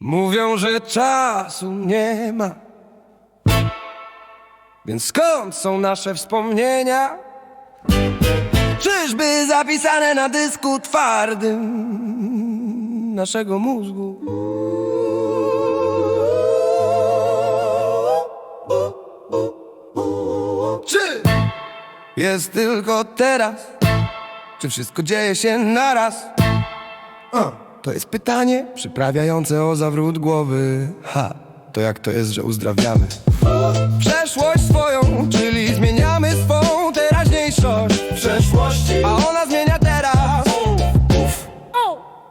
Mówią, że czasu nie ma. Więc skąd są nasze wspomnienia? Czyżby zapisane na dysku twardym naszego mózgu? Czy jest tylko teraz? Czy wszystko dzieje się naraz? O, to jest pytanie przyprawiające o zawrót głowy. Ha, to jak to jest, że uzdrawiamy? Przeszłość swoją, czyli zmieniamy swą teraźniejszość w przeszłości, a ona zmienia teraz. Uf,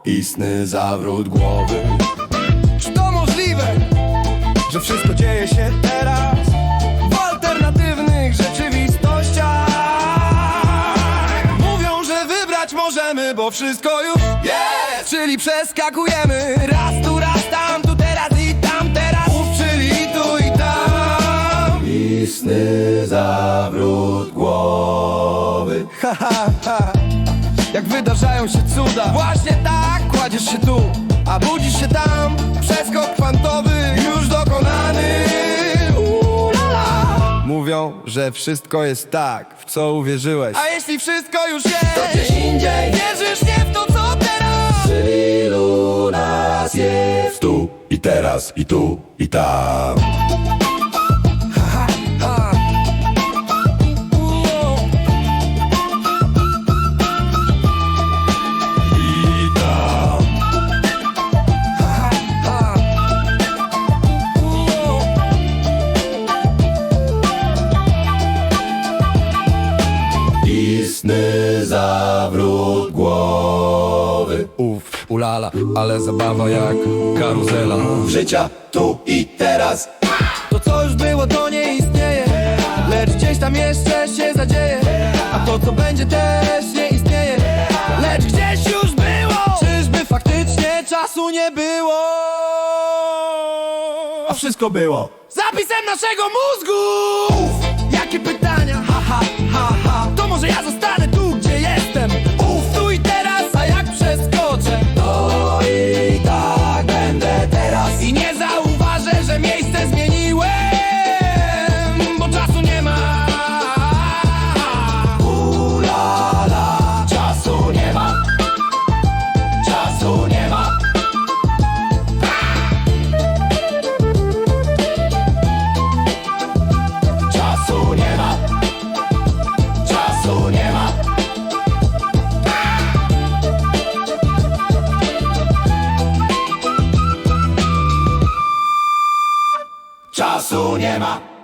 istny zawrót głowy. Czy to możliwe, że wszystko dzieje się teraz w alternatywnych rzeczywistościach? Mówią, że wybrać możemy, bo wszystko już jest, czyli przeskakujemy raz tu, raz tam, tu teraz i tam teraz, Uf, czyli tu i tam. Istny zawrót głowy. Ha, ha, ha. Jak wydarzają się cuda Właśnie tak, kładziesz się tu A budzisz się tam Przeskok kwantowy już dokonany Ulala. Mówią, że wszystko jest tak W co uwierzyłeś A jeśli wszystko już jest To gdzieś indziej Wierzysz nie w to co teraz i tu i tam zawrót głowy Uf, ulala, ale zabawa jak karuzela. Życia tu i teraz. To co już było to nie istnieje. Lecz gdzieś tam jeszcze się zadzieje. A to co będzie też nie istnieje. Lecz gdzieś już było. Czyżby faktycznie czasu nie było? A wszystko było. Zapisem naszego mózgu. Jakie pytania będę teraz Czasu nie ma